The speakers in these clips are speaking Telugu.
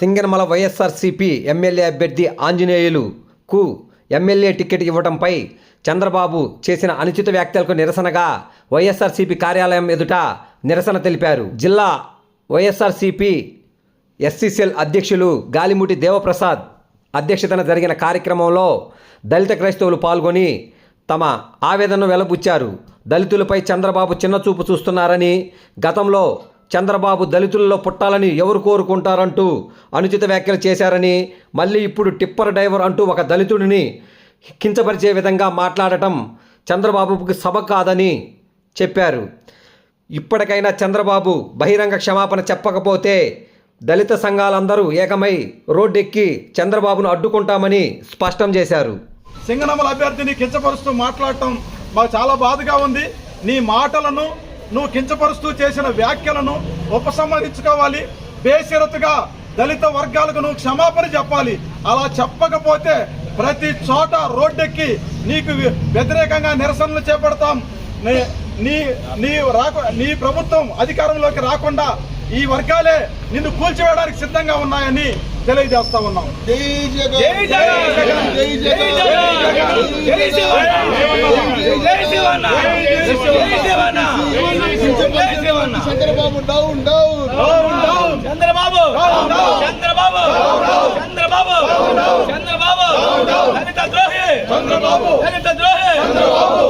సింగనమల వైఎస్ఆర్సీపీ ఎమ్మెల్యే అభ్యర్థి ఆంజనేయులుకు ఎమ్మెల్యే టికెట్ ఇవ్వడంపై చంద్రబాబు చేసిన అనుచిత వ్యాఖ్యలకు నిరసనగా వైఎస్ఆర్సీపీ కార్యాలయం ఎదుట నిరసన తెలిపారు. జిల్లా వైఎస్ఆర్సీపీ ఎస్సీసీఎల్ అధ్యక్షులు గాలిముటి దేవప్రసాద్ అధ్యక్షతన జరిగిన కార్యక్రమంలో దళిత క్రైస్తవులు పాల్గొని తమ ఆవేదనను వెలబుచ్చారు. దళితులపై చంద్రబాబు చిన్నచూపు చూస్తున్నారని గతంలో చంద్రబాబు దళితుల్లో పుట్టాలని ఎవరు కోరుకుంటారంటూ అనుచిత వ్యాఖ్యలు చేశారని మళ్ళీ ఇప్పుడు టిప్పర్ డ్రైవర్ అంటూ ఒక దళితుడిని కించపరిచే విధంగా మాట్లాడటం చంద్రబాబుకి సభ కాదని చెప్పారు. ఇప్పటికైనా చంద్రబాబు బహిరంగ క్షమాపణ చెప్పకపోతే దళిత సంఘాలందరూ ఏకమై రోడ్డెక్కి చంద్రబాబును అడ్డుకుంటామని స్పష్టం చేశారు. సింగనమల అభ్యర్థిని కించపరుస్తూ మాట్లాడటం మాకు చాలా బాధగా ఉంది. నీ మాటలను నువ్వు కించపరుస్తూ చేసిన వ్యాఖ్యలను ఉపసంహరించుకోవాలి. బేషరతుగా దళిత వర్గాలకు నువ్వు క్షమాపణ చెప్పాలి. అలా చెప్పకపోతే ప్రతి చోట రోడ్డెక్కి నీకు వ్యతిరేకంగా నిరసనలు చేపడతాం. నీ- నీ రాకు నీ ప్రభుత్వం అధికారంలోకి రాకుండా ఈ వర్గాలే నిన్ను కూల్చివేయడానికి సిద్ధంగా ఉన్నాయని తెలియజేస్తా ఉన్నాం Chandrababu down down Chandrababu down Chandrababu Chandrababu Chandrababu ద్రోహి చంద్రబాబు దళిత ద్రోహి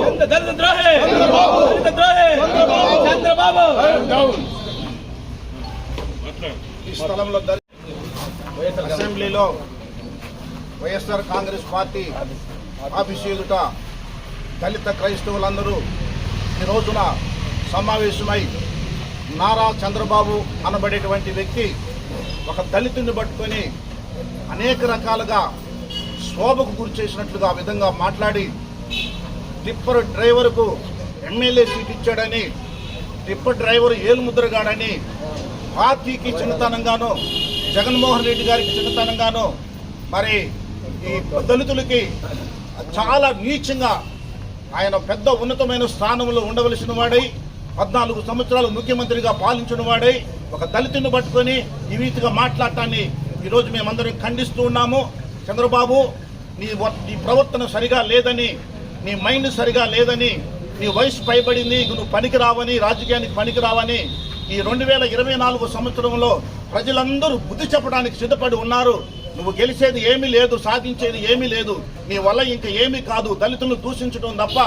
చంద్ర- దళిత ద్రోహి దళిత ద్రోహి చంద్రబాబు గతంలో అసెంబ్లీలో వైఎస్ఆర్ కాంగ్రెస్ పార్టీ ఆఫీసు ఎదుట దళిత క్రైస్తవులందరూ ఈ రోజున సమావేశమై నారా చంద్రబాబు అనబడేటువంటి వ్యక్తి ఒక దళితుడిని పట్టుకొని అనేక రకాలుగా శోభకు గురి చేసినట్లుగా విధంగా మాట్లాడి టిప్పర్ డ్రైవర్కు ఎమ్మెల్యే సీట్ ఇచ్చాడని టిప్పర్ డ్రైవర్ ఏలుముద్రగాడని పార్టీకి చిన్నతనంగాను జగన్మోహన్ రెడ్డి గారికి చిన్నతనంగాను మరి ఈ దళితులకి చాలా నీచంగా ఆయన పెద్ద ఉన్నతమైన స్థానంలో ఉండవలసిన వాడై పద్నాలుగు సంవత్సరాలు ముఖ్యమంత్రిగా పాలించిన వాడై ఒక దళితుని పట్టుకొని ఈ రీతిగా మాట్లాడటాన్ని ఈరోజు మేమందరం ఖండిస్తూ ఉన్నాము. చంద్రబాబు నీ వ- నీ ప్రవర్తన సరిగా లేదని నీ మైండ్ సరిగా లేదని నీ వయసు పైబడింది నువ్వు పనికి రావని రాజకీయానికి పనికి రావని ఈ రెండు వేల ఇరవై నాలుగు సంవత్సరంలో ప్రజలందరూ బుద్ధి చెప్పడానికి సిద్ధపడి ఉన్నారు. నువ్వు గెలిచేది ఏమీ లేదు సాధించేది ఏమీ లేదు. నీ వల్ల ఇంకా ఏమీ కాదు. దళితులను దూషించడం తప్ప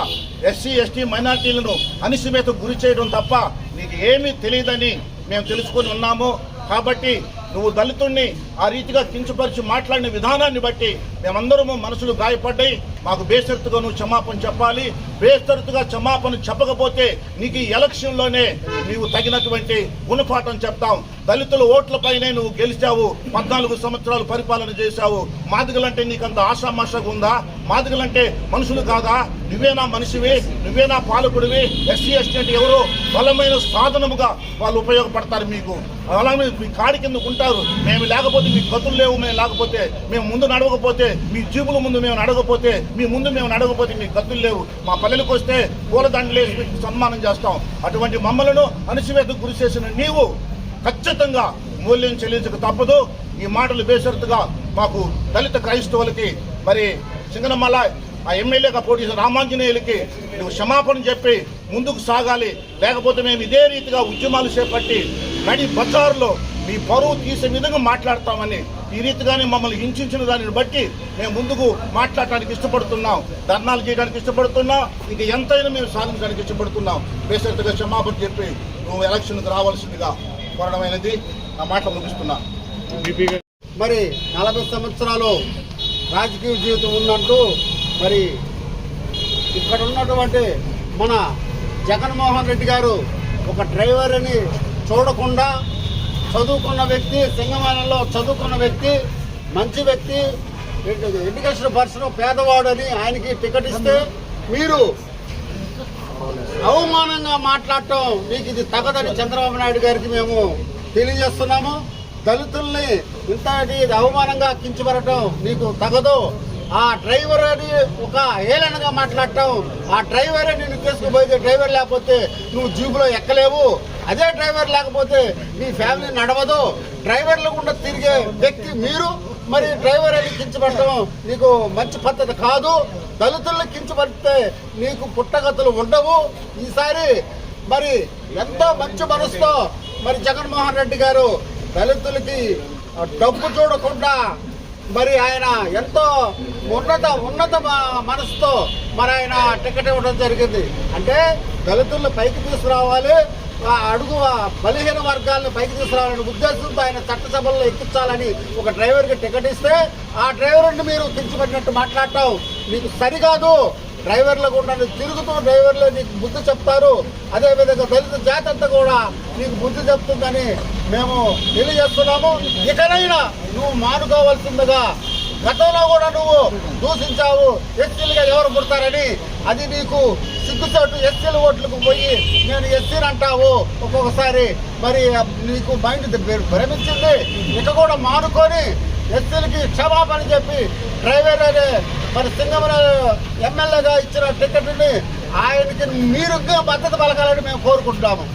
ఎస్సీ ఎస్టీ మైనార్టీలను అనిశ్చితకు గురి చేయడం తప్ప నీకు ఏమీ తెలియదని మేము తెలుసుకొని ఉన్నాము. కాబట్టి నువ్వు దళితుణ్ణి ఆ రీతిగా కించపరిచి మాట్లాడిన విధానాన్ని బట్టి మేమందరము మనసులు గాయపడ్డాయి. మాకు బేషరతుగా నువ్వు క్షమాపణ చెప్పాలి. బేషరతుగా క్షమాపణ చెప్పకపోతే నీకు ఈ ఎలక్షన్లోనే నీవు తగినటువంటి గుణపాఠం చెప్తాం. దళితుల ఓట్లపైనే నువ్వు గెలిచావు. పద్నాలుగు సంవత్సరాలు పరిపాలన చేశావు. మాదిగలంటే నీకు అంత ఆశామాషగా ఉందా? మాదిగలంటే మనుషులు కాదా? నువ్వేనా మనిషివి నువ్వేనా పాలకుడివి. ఎస్సీ ఎస్టీ అంటే ఎవరో బలమైన సాధనముగా వాళ్ళు ఉపయోగపడతారు మీకు. అలాగే మీ కాడి కింద ఉంటారు. మేము లేకపోతే మీ గతులు లేవు. మేము లేకపోతే మేము ముందు నడవకపోతే మీ జీబుల ముందు మేము నడవకపోతే మీ ముందు మేము నడవకపోతే మీ గతులు లేవు. మా పల్లెలకు వస్తే పూలదండలేసి మీకు సన్మానం చేస్తాం. అటువంటి మమ్మలను అణచివేతకు గురి చేసిన నీవు ఖచ్చితంగా మూల్యం చెల్లించక తప్పదు. ఈ మాటలు బేషరతుగా మాకు దళిత క్రైస్తవులకి మరి సింగనమల్ల ఆ ఎమ్మెల్యేగా పోటీ చేసిన రామాంజనేయులకి నువ్వు క్షమాపణ చెప్పి ముందుకు సాగాలి. లేకపోతే మేము ఇదే రీతిగా ఉద్యమాలు చేపట్టి నడి బజారులో మీ పరువు తీసే విధంగా మాట్లాడతామని ఈ రీతిగానే మమ్మల్ని హింసించిన దానిని బట్టి మేము ముందుకు మాట్లాడటానికి ఇష్టపడుతున్నాం ధర్నాలు చేయడానికి ఇష్టపడుతున్నాం ఇంక ఎంతైనా మేము సాధించడానికి ఇష్టపడుతున్నాం. బేసరిగా క్షమాపణ చెప్పి నువ్వు ఎలక్షన్కి రావాల్సిందిగా కోరడమైనది నా మాటలు ముగిస్తున్నా. మరి నలభై సంవత్సరాలు రాజకీయ జీవితం ఉన్నట్టు మరి ఇక్కడ ఉన్నటువంటి మన జగన్మోహన్ రెడ్డి గారు ఒక డ్రైవర్ అని చూడకుండా చదువుకున్న వ్యక్తి సింగమానంలో చదువుకున్న వ్యక్తి మంచి వ్యక్తి ఎడ్యుకేషన్ పర్సన్ పేదవాడు అని ఆయనకి టికెట్ ఇస్తే మీరు అవమానంగా మాట్లాడటం మీకు ఇది తగదని చంద్రబాబు నాయుడు గారికి మేము తెలియజేస్తున్నాము. దళితుల్ని ఇంత ఇది అవమానంగా కించబడటం మీకు తగదు. ఆ డ్రైవర్ అని ఒక ఏలనగా మాట్లాడటం ఆ డ్రైవరే నేను తీసుకుపోయితే డ్రైవర్ లేకపోతే నువ్వు జీబులో ఎక్కలేవు. అదే డ్రైవర్ లేకపోతే మీ ఫ్యామిలీ నడవదు. డ్రైవర్లు గుండా తిరిగే వ్యక్తి మీరు. మరి డ్రైవర్ అని కించబడటం నీకు మంచి పద్ధతి కాదు. దళితులను కించబడితే నీకు పుట్టగతులు ఉండవు. ఈసారి మరి ఎంతో మంచి మనసుతో మరి జగన్మోహన్ రెడ్డి గారు దళితులకి డబ్బు చూడకుండా మరి ఆయన ఎంతో ఉన్నత ఉన్నత మ- మనసుతో మరి ఆయన టికెట్ ఇవ్వడం జరిగింది. అంటే దళితులను పైకి తీసుకురావాలి. అడుగు బలహీన వర్గాలను పైకి తీసుకురావాలని ఉద్దేశంతో ఆయన చట్టసభల్లో ఎక్కించాలని ఒక డ్రైవర్కి టికెట్ ఇస్తే ఆ డ్రైవర్ని మీరు కించబడినట్టు మాట్లాడటం మీకు సరికాదు. డ్రైవర్లు కూడా తిరుగుతూ డ్రైవర్లు నీకు బుద్ధి చెప్తారు. అదేవిధంగా దళిత జాతి అంతా కూడా నీకు బుద్ధి చెప్తుందని మేము తెలియజేస్తున్నాము. ఇకనైనా నువ్వు మానుకోవాల్సిందిగా గతంలో కూడా నువ్వు దూషించావు. ఎస్సీలుగా ఎవరు పుడతారని? అది నీకు సిగ్గుచాటు ఎస్సీల ఓట్లకు పోయి నేను ఎస్సీని అంటావు ఒక్కొక్కసారి. మరి నీకు మైండ్ భ్రమించింది? ఇక కూడా మానుకొని ఎస్సీలకి క్షమాపణ చెప్పి డ్రైవర్ అనే మరి సింగమన ఎమ్మెల్యేగా ఇచ్చిన టికెట్ని ఆయనకి మీరు మద్దతు పలకాలని మేము కోరుకుంటున్నాము.